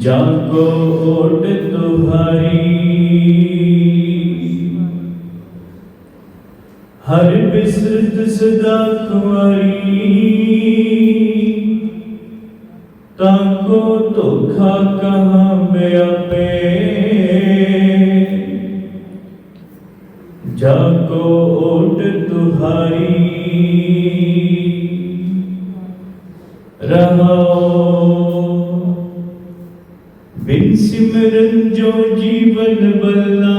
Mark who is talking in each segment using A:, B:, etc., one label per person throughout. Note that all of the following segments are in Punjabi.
A: ਜਾਗੋ ਓਟ ਤੁਹਾਰੀ। ਹਰ ਬਿਸਰਤ ਸਦਾ ਖੁਆਰੀ ਤਾਕੋ ਧੋਖਾ ਕਹਾਂ ਬਿਆਪੇ ਜਾਗੋ ਓਟ ਤੁਹਾਰੀ। ਰਹਾਓ सिमरन जो जीवन बल्ला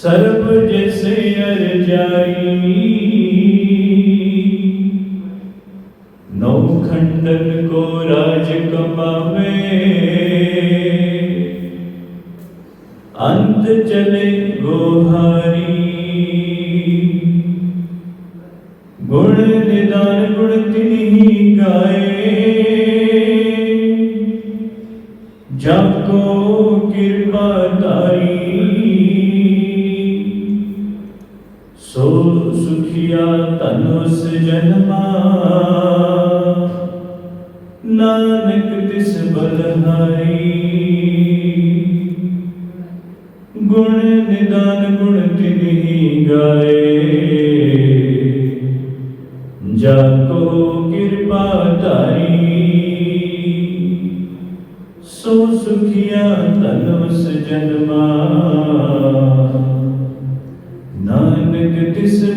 A: सर्व जैसे अर जाई नौ खंडन को राज कमावे अंत चले गोहारी गुण निदान गुण तिन्ही गाए। ਸੋ ਸੁਖੀਆ ਤਨੁਸ ਜਨਮਾ। ਨਾਨਕ ਤਿਸ ਬਲਹਾਰੀ ਗੁਣ ਨਿਦਾਨ ਗੁਣ ਤਿਨਹੀ ਗਾਏ। ਜਾ ਕੋ ਕਿਰਪਾ ਧਾਰੀ। ਸੋ ਸੁਖੀਆ ਤਨੁਸ ਜਨਮਾ।